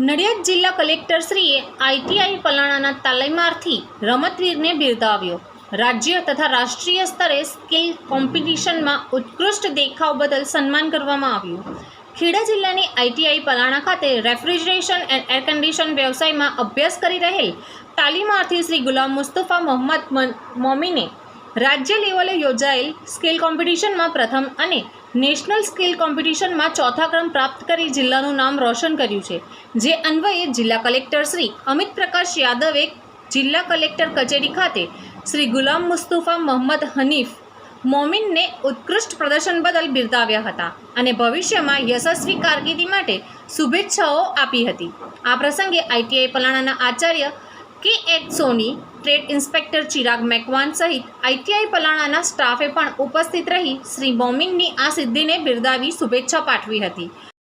નડિયાદ જિલ્લા કલેક્ટરશ્રીએ આઈટીઆઈ પલાણાના તાલીમાર્થી રમતવીરને બિરદાવ્યો. રાજ્ય તથા રાષ્ટ્રીય સ્તરે સ્કિલ કોમ્પિટિશનમાં ઉત્કૃષ્ટ દેખાવ બદલ સન્માન કરવામાં આવ્યું. ખેડા જિલ્લાની આઈટીઆઈ પલાણા ખાતે રેફ્રિજરેશન એન્ડ એર કન્ડિશન વ્યવસાયમાં અભ્યાસ કરી રહેલ તાલીમાર્થી શ્રી ગુલામ મુસ્તફા મોહમ્મદ મન- મોમીને રાજ્ય લેવલે યોજાયેલ સ્કિલ કોમ્પિટિશનમાં પ્રથમ અને નેશનલ સ્કિલ કોમ્પિટિશનમાં ચોથા ક્રમ પ્રાપ્ત કરી જિલ્લાનું નામ રોશન કર્યું છે. જે અન્વયે જિલ્લા કલેક્ટર શ્રી અમિત પ્રકાશ યાદવે જિલ્લા કલેક્ટર કચેરી ખાતે શ્રી ગુલામ મુસ્તુફા મોહમ્મદ હનીફ મોમિનને ઉત્કૃષ્ટ પ્રદર્શન બદલ બિરદાવ્યા હતા અને ભવિષ્યમાં યશસ્વી કારકિર્દી માટે શુભેચ્છાઓ આપી હતી. આ પ્રસંગે આઈટીઆઈ પલાણાના આચાર્ય કે H Soni, trade inspector Chirag Macwan સહિત આઈટીઆઈ પલાણાના સ્ટાફે પણ ઉપસ્થિત રહી શ્રી બોમિંગની આ સિદ્ધિને બિરદાવી શુભેચ્છા પાઠવી હતી.